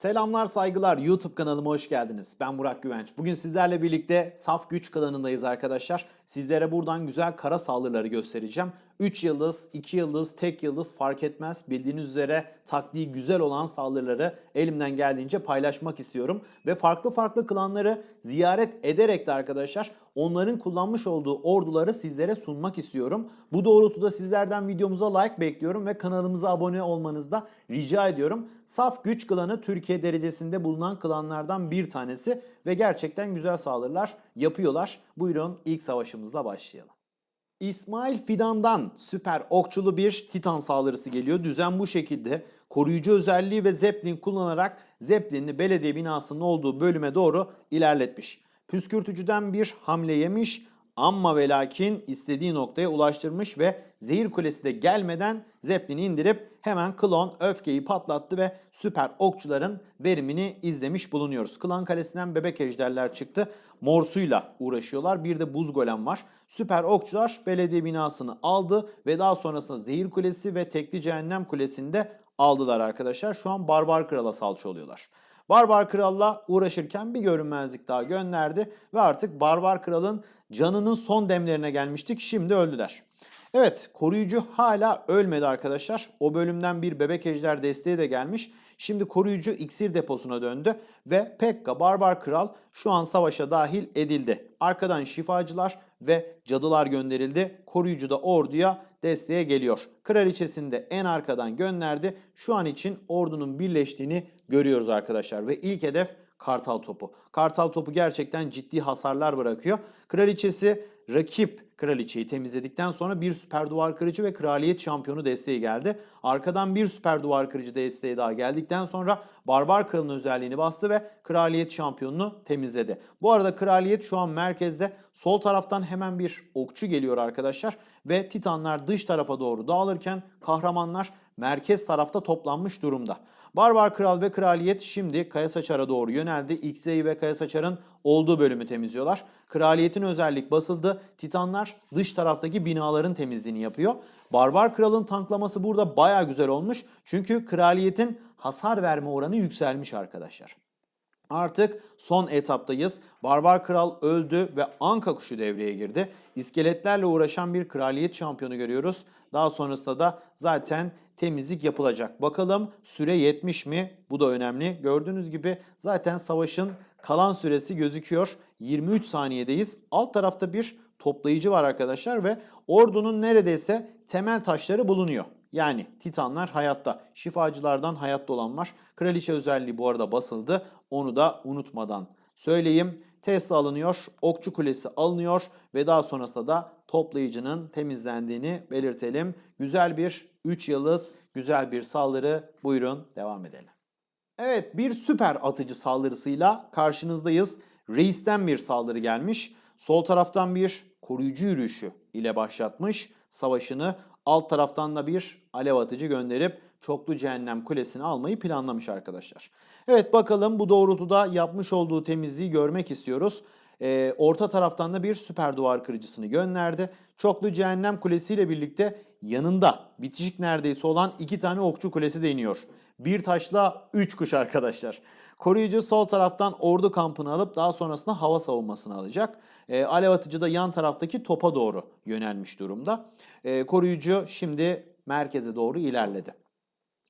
Selamlar saygılar YouTube kanalıma hoş geldiniz. Ben Burak Güvenç. Bugün sizlerle birlikte Saf Güç klanındayız arkadaşlar. Sizlere buradan güzel kara saldırıları göstereceğim. 3 yıldız, 2 yıldız, tek yıldız fark etmez. Bildiğiniz üzere taktiği güzel olan saldırıları elimden geldiğince paylaşmak istiyorum. Ve farklı farklı klanları ziyaret ederek de arkadaşlar onların kullanmış olduğu orduları sizlere sunmak istiyorum. Bu doğrultuda sizlerden videomuza like bekliyorum ve kanalımıza abone olmanızı da rica ediyorum. Saf Güç klanı Türkiye derecesinde bulunan klanlardan bir tanesi ve gerçekten güzel saldırılar yapıyorlar. Buyurun ilk savaşımızla başlayalım. İsmail Fidan'dan süper okçulu bir Titan saldırısı geliyor. Düzen bu şekilde. Koruyucu özelliği ve Zeppelin kullanarak Zeppelin'i belediye binasının olduğu bölüme doğru ilerletmiş. Püskürtücüden bir hamle yemiş ama ve lakin istediği noktaya ulaştırmış ve zehir kulesi de gelmeden Zeppelin'i indirip hemen klon öfkeyi patlattı ve süper okçuların verimini izlemiş bulunuyoruz. Klan kalesinden bebek ejderler çıktı. Morsuyla uğraşıyorlar. Bir de buz golem var. Süper okçular belediye binasını aldı ve daha sonrasında zehir kulesi ve tekli cehennem kulesini de aldılar arkadaşlar. Şu an barbar krala salça oluyorlar. Barbar Kral'la uğraşırken bir görünmezlik daha gönderdi ve artık Barbar Kral'ın canının son demlerine gelmiştik. Şimdi öldüler. Evet koruyucu hala ölmedi arkadaşlar. O bölümden bir bebek ejder desteği de gelmiş. Şimdi koruyucu iksir deposuna döndü ve Pekka Barbar Kral şu an savaşa dahil edildi. Arkadan şifacılar ve cadılar gönderildi. Koruyucu da orduya desteğe geliyor. Kraliçesini de en arkadan gönderdi. Şu an için ordunun birleştiğini görüyoruz arkadaşlar ve ilk hedef Kartal topu. Kartal topu gerçekten ciddi hasarlar bırakıyor. Kraliçesi rakip kraliçeyi temizledikten sonra bir süper duvar kırıcı ve kraliyet şampiyonu desteği geldi. Arkadan bir süper duvar kırıcı desteği daha geldikten sonra barbar kralın özelliğini bastı ve kraliyet şampiyonunu temizledi. Bu arada kraliyet şu an merkezde sol taraftan hemen bir okçu geliyor arkadaşlar ve titanlar dış tarafa doğru dağılırken kahramanlar merkez tarafta toplanmış durumda. Barbar Kral ve Kraliyet şimdi Kaya Saçar'a doğru yöneldi. Xey ve Kaya Saçar'ın olduğu bölümü temizliyorlar. Kraliyetin özellik basıldı. Titanlar dış taraftaki binaların temizliğini yapıyor. Barbar Kral'ın tanklaması burada baya güzel olmuş. Çünkü Kraliyet'in hasar verme oranı yükselmiş arkadaşlar. Artık son etaptayız. Barbar Kral öldü ve Anka kuşu devreye girdi. İskeletlerle uğraşan bir kraliyet şampiyonu görüyoruz. Daha sonrasında da zaten temizlik yapılacak. Bakalım süre yetmiş mi? Bu da önemli. Gördüğünüz gibi zaten savaşın kalan süresi gözüküyor. 23 saniyedeyiz. Alt tarafta bir toplayıcı var arkadaşlar ve ordunun neredeyse temel taşları bulunuyor. Yani titanlar hayatta. Şifacılardan hayatta olan var. Kraliçe özelliği bu arada basıldı. Onu da unutmadan söyleyeyim. Tesla alınıyor, okçu kulesi alınıyor ve daha sonrasında da toplayıcının temizlendiğini belirtelim. Güzel bir 3 yıldız, güzel bir saldırı. Buyurun devam edelim. Evet bir süper atıcı saldırısıyla karşınızdayız. Reis'ten bir saldırı gelmiş. Sol taraftan bir koruyucu yürüyüşü ile başlatmış savaşını. Alt taraftan da bir alev atıcı gönderip çoklu cehennem kulesini almayı planlamış arkadaşlar. Evet bakalım bu doğrultuda yapmış olduğu temizliği görmek istiyoruz. Ee, orta taraftan da bir süper duvar kırıcısını gönderdi. Çoklu cehennem kulesiyle birlikte yanında bitişik neredeyse olan iki tane okçu kulesi de iniyor. Bir taşla üç kuş arkadaşlar. Koruyucu sol taraftan ordu kampını alıp daha sonrasında hava savunmasını alacak. E, alev atıcı da yan taraftaki topa doğru yönelmiş durumda. E, koruyucu şimdi merkeze doğru ilerledi.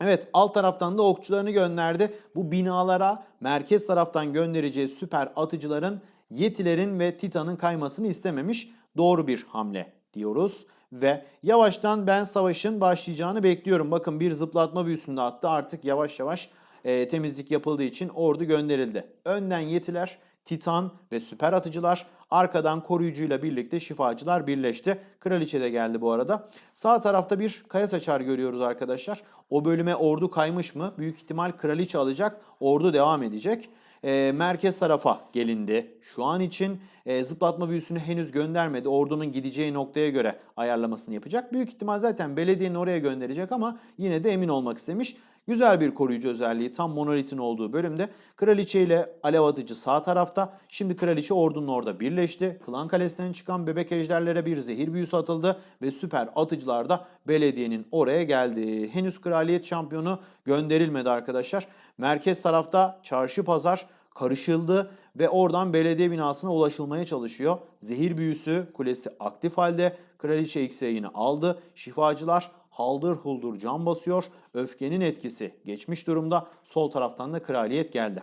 Evet alt taraftan da okçularını gönderdi. Bu binalara merkez taraftan göndereceği süper atıcıların Yetilerin ve Titan'ın kaymasını istememiş. Doğru bir hamle diyoruz. Ve yavaştan ben savaşın başlayacağını bekliyorum. Bakın bir zıplatma büyüsünde attı. Artık yavaş yavaş e, temizlik yapıldığı için ordu gönderildi. Önden Yetiler, Titan ve süper atıcılar. Arkadan koruyucuyla birlikte şifacılar birleşti. Kraliçe de geldi bu arada. Sağ tarafta bir kaya saçar görüyoruz arkadaşlar. O bölüme ordu kaymış mı? Büyük ihtimal kraliçe alacak. Ordu devam edecek. E, merkez tarafa gelindi. Şu an için e, zıplatma büyüsünü henüz göndermedi. Ordunun gideceği noktaya göre ayarlamasını yapacak. Büyük ihtimal zaten belediyenin oraya gönderecek ama yine de emin olmak istemiş. Güzel bir koruyucu özelliği tam monolitin olduğu bölümde. Kraliçe ile alev atıcı sağ tarafta. Şimdi kraliçe ordunun orada birleşti. Klan kalesinden çıkan bebek ejderlere bir zehir büyüsü atıldı ve süper atıcılar da belediyenin oraya geldi. Henüz kraliyet şampiyonu gönderilmedi arkadaşlar. Merkez tarafta çarşı pazar karışıldı ve oradan belediye binasına ulaşılmaya çalışıyor. Zehir büyüsü kulesi aktif halde. Kraliçe X yayını aldı. Şifacılar haldır huldur can basıyor. Öfkenin etkisi geçmiş durumda. Sol taraftan da kraliyet geldi.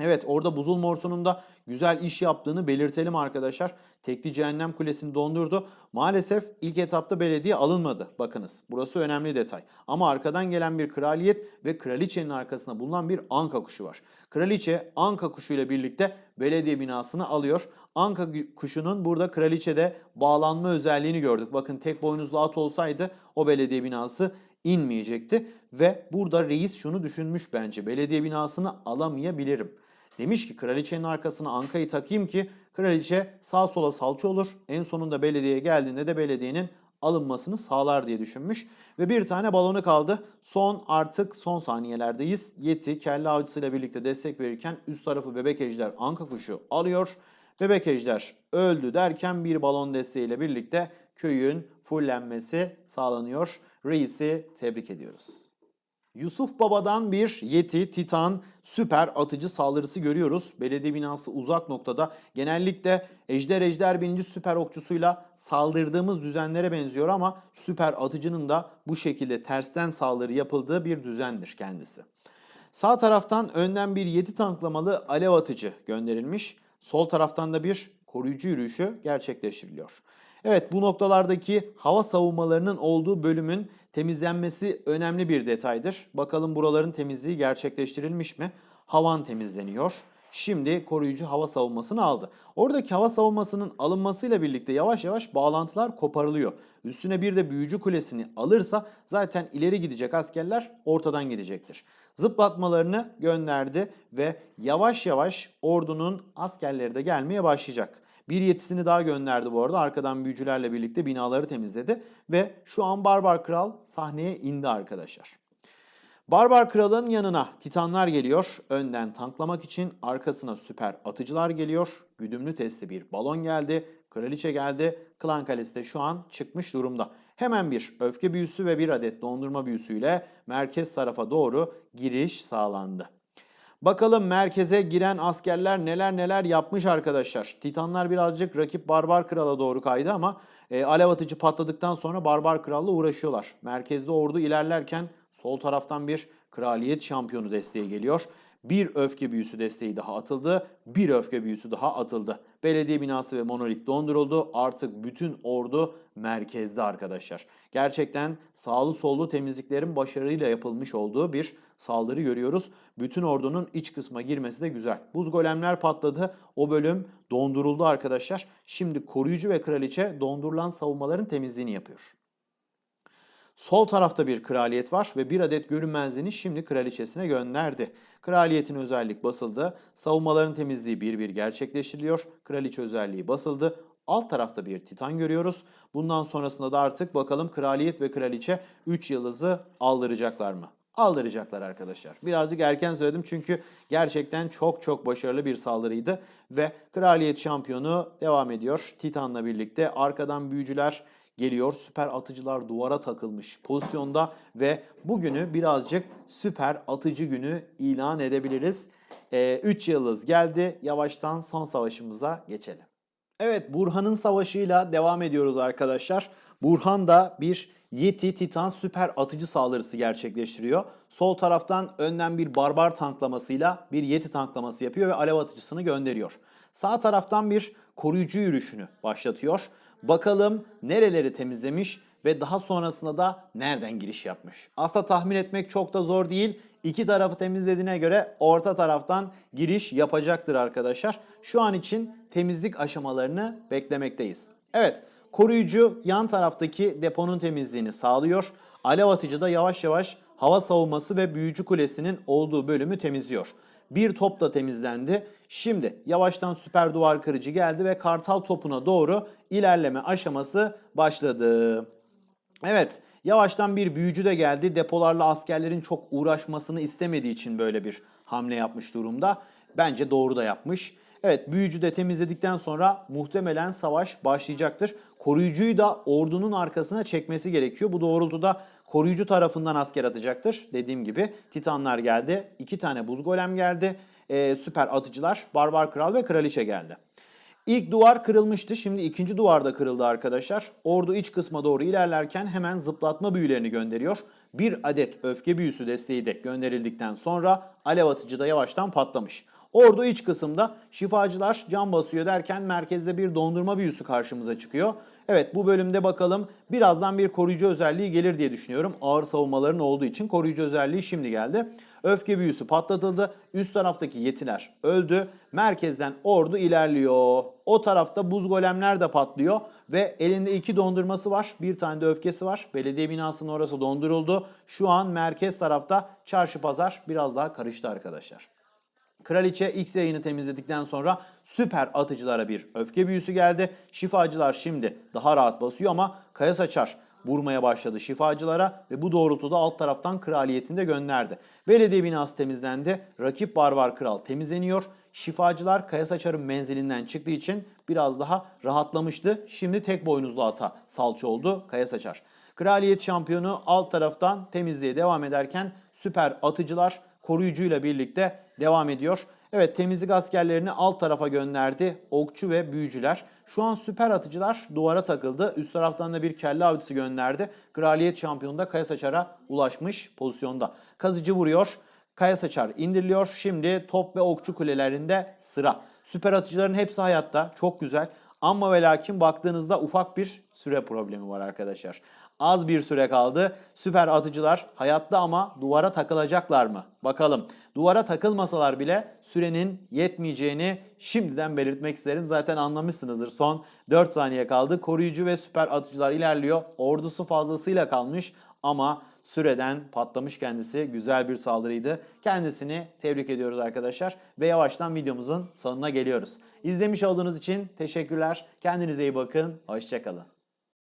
Evet orada Buzul Morsu'nun da güzel iş yaptığını belirtelim arkadaşlar. Tekli Cehennem Kulesi'ni dondurdu. Maalesef ilk etapta belediye alınmadı. Bakınız burası önemli detay. Ama arkadan gelen bir kraliyet ve kraliçenin arkasında bulunan bir anka kuşu var. Kraliçe anka kuşu ile birlikte belediye binasını alıyor. Anka kuşunun burada kraliçede bağlanma özelliğini gördük. Bakın tek boynuzlu at olsaydı o belediye binası inmeyecekti. Ve burada reis şunu düşünmüş bence. Belediye binasını alamayabilirim. Demiş ki kraliçenin arkasına ankayı takayım ki kraliçe sağ sola salça olur. En sonunda belediyeye geldiğinde de belediyenin alınmasını sağlar diye düşünmüş. Ve bir tane balonu kaldı. Son artık son saniyelerdeyiz. Yeti kelle avcısıyla birlikte destek verirken üst tarafı bebek ejder anka kuşu alıyor. Bebek ejder öldü derken bir balon desteğiyle birlikte köyün fullenmesi sağlanıyor. Reis'i tebrik ediyoruz. Yusuf Baba'dan bir Yeti, Titan, süper atıcı saldırısı görüyoruz. Belediye binası uzak noktada. Genellikle Ejder Ejder bininci süper okçusuyla saldırdığımız düzenlere benziyor ama süper atıcının da bu şekilde tersten saldırı yapıldığı bir düzendir kendisi. Sağ taraftan önden bir Yeti tanklamalı alev atıcı gönderilmiş. Sol taraftan da bir koruyucu yürüyüşü gerçekleştiriliyor. Evet bu noktalardaki hava savunmalarının olduğu bölümün temizlenmesi önemli bir detaydır. Bakalım buraların temizliği gerçekleştirilmiş mi? Havan temizleniyor. Şimdi koruyucu hava savunmasını aldı. Oradaki hava savunmasının alınmasıyla birlikte yavaş yavaş bağlantılar koparılıyor. Üstüne bir de büyücü kulesini alırsa zaten ileri gidecek askerler ortadan gidecektir. Zıplatmalarını gönderdi ve yavaş yavaş ordunun askerleri de gelmeye başlayacak. Bir yetisini daha gönderdi bu arada. Arkadan büyücülerle birlikte binaları temizledi. Ve şu an Barbar Kral sahneye indi arkadaşlar. Barbar Kral'ın yanına Titanlar geliyor. Önden tanklamak için arkasına süper atıcılar geliyor. Güdümlü testi bir balon geldi. Kraliçe geldi. Klan Kalesi de şu an çıkmış durumda. Hemen bir öfke büyüsü ve bir adet dondurma büyüsüyle merkez tarafa doğru giriş sağlandı. Bakalım merkeze giren askerler neler neler yapmış arkadaşlar. Titanlar birazcık rakip Barbar Kral'a doğru kaydı ama e, alev atıcı patladıktan sonra Barbar Kral'la uğraşıyorlar. Merkezde ordu ilerlerken sol taraftan bir kraliyet şampiyonu desteği geliyor. Bir öfke büyüsü desteği daha atıldı. Bir öfke büyüsü daha atıldı. Belediye binası ve monolit donduruldu. Artık bütün ordu merkezde arkadaşlar. Gerçekten sağlı sollu temizliklerin başarıyla yapılmış olduğu bir saldırı görüyoruz. Bütün ordunun iç kısma girmesi de güzel. Buz golemler patladı. O bölüm donduruldu arkadaşlar. Şimdi koruyucu ve kraliçe dondurulan savunmaların temizliğini yapıyor. Sol tarafta bir kraliyet var ve bir adet görünmezliğini şimdi kraliçesine gönderdi. Kraliyetin özellik basıldı. Savunmaların temizliği bir bir gerçekleştiriliyor. Kraliçe özelliği basıldı. Alt tarafta bir titan görüyoruz. Bundan sonrasında da artık bakalım kraliyet ve kraliçe 3 yıldızı aldıracaklar mı? Aldıracaklar arkadaşlar. Birazcık erken söyledim çünkü gerçekten çok çok başarılı bir saldırıydı. Ve kraliyet şampiyonu devam ediyor. Titan'la birlikte arkadan büyücüler geliyor. Süper atıcılar duvara takılmış pozisyonda ve bugünü birazcık süper atıcı günü ilan edebiliriz. 3 ee, yıldız geldi. Yavaştan son savaşımıza geçelim. Evet Burhan'ın savaşıyla devam ediyoruz arkadaşlar. Burhan da bir Yeti Titan süper atıcı saldırısı gerçekleştiriyor. Sol taraftan önden bir barbar tanklamasıyla bir Yeti tanklaması yapıyor ve alev atıcısını gönderiyor. Sağ taraftan bir koruyucu yürüyüşünü başlatıyor. Bakalım nereleri temizlemiş ve daha sonrasında da nereden giriş yapmış. Aslında tahmin etmek çok da zor değil. İki tarafı temizlediğine göre orta taraftan giriş yapacaktır arkadaşlar. Şu an için temizlik aşamalarını beklemekteyiz. Evet koruyucu yan taraftaki deponun temizliğini sağlıyor. Alev atıcı da yavaş yavaş hava savunması ve büyücü kulesinin olduğu bölümü temizliyor. Bir top da temizlendi. Şimdi yavaştan süper duvar kırıcı geldi ve kartal topuna doğru ilerleme aşaması başladı. Evet Yavaştan bir büyücü de geldi. Depolarla askerlerin çok uğraşmasını istemediği için böyle bir hamle yapmış durumda. Bence doğru da yapmış. Evet büyücü de temizledikten sonra muhtemelen savaş başlayacaktır. Koruyucuyu da ordunun arkasına çekmesi gerekiyor. Bu doğrultuda koruyucu tarafından asker atacaktır. Dediğim gibi Titanlar geldi. iki tane buz golem geldi. Ee, süper atıcılar, Barbar Kral ve Kraliçe geldi. İlk duvar kırılmıştı. Şimdi ikinci duvar da kırıldı arkadaşlar. Ordu iç kısma doğru ilerlerken hemen zıplatma büyülerini gönderiyor. Bir adet öfke büyüsü desteği de gönderildikten sonra alev atıcı da yavaştan patlamış. Ordu iç kısımda şifacılar can basıyor derken merkezde bir dondurma büyüsü karşımıza çıkıyor. Evet bu bölümde bakalım birazdan bir koruyucu özelliği gelir diye düşünüyorum. Ağır savunmaların olduğu için koruyucu özelliği şimdi geldi. Öfke büyüsü patlatıldı. Üst taraftaki yetiler öldü. Merkezden ordu ilerliyor. O tarafta buz golemler de patlıyor. Ve elinde iki dondurması var. Bir tane de öfkesi var. Belediye binasının orası donduruldu. Şu an merkez tarafta çarşı pazar biraz daha karıştı arkadaşlar. Kraliçe X yayını temizledikten sonra süper atıcılara bir öfke büyüsü geldi. Şifacılar şimdi daha rahat basıyor ama Kaya Saçar vurmaya başladı şifacılara ve bu doğrultuda alt taraftan kraliyetini de gönderdi. Belediye binası temizlendi. Rakip Barbar Kral temizleniyor. Şifacılar Kaya Saçar'ın menzilinden çıktığı için biraz daha rahatlamıştı. Şimdi tek boynuzlu ata salça oldu Kaya Saçar. Kraliyet şampiyonu alt taraftan temizliğe devam ederken süper atıcılar koruyucuyla birlikte devam ediyor. Evet temizlik askerlerini alt tarafa gönderdi. Okçu ve büyücüler. Şu an süper atıcılar duvara takıldı. Üst taraftan da bir kelle avcısı gönderdi. Kraliyet şampiyonu da Kaya Saçar'a ulaşmış pozisyonda. Kazıcı vuruyor. Kaya Saçar indiriliyor. Şimdi top ve okçu kulelerinde sıra. Süper atıcıların hepsi hayatta. Çok güzel. Ama ve lakin baktığınızda ufak bir süre problemi var arkadaşlar. Az bir süre kaldı. Süper atıcılar hayatta ama duvara takılacaklar mı? Bakalım. Duvara takılmasalar bile sürenin yetmeyeceğini şimdiden belirtmek isterim. Zaten anlamışsınızdır. Son 4 saniye kaldı. Koruyucu ve süper atıcılar ilerliyor. Ordusu fazlasıyla kalmış ama süreden patlamış kendisi. Güzel bir saldırıydı. Kendisini tebrik ediyoruz arkadaşlar. Ve yavaştan videomuzun sonuna geliyoruz. İzlemiş olduğunuz için teşekkürler. Kendinize iyi bakın. Hoşçakalın.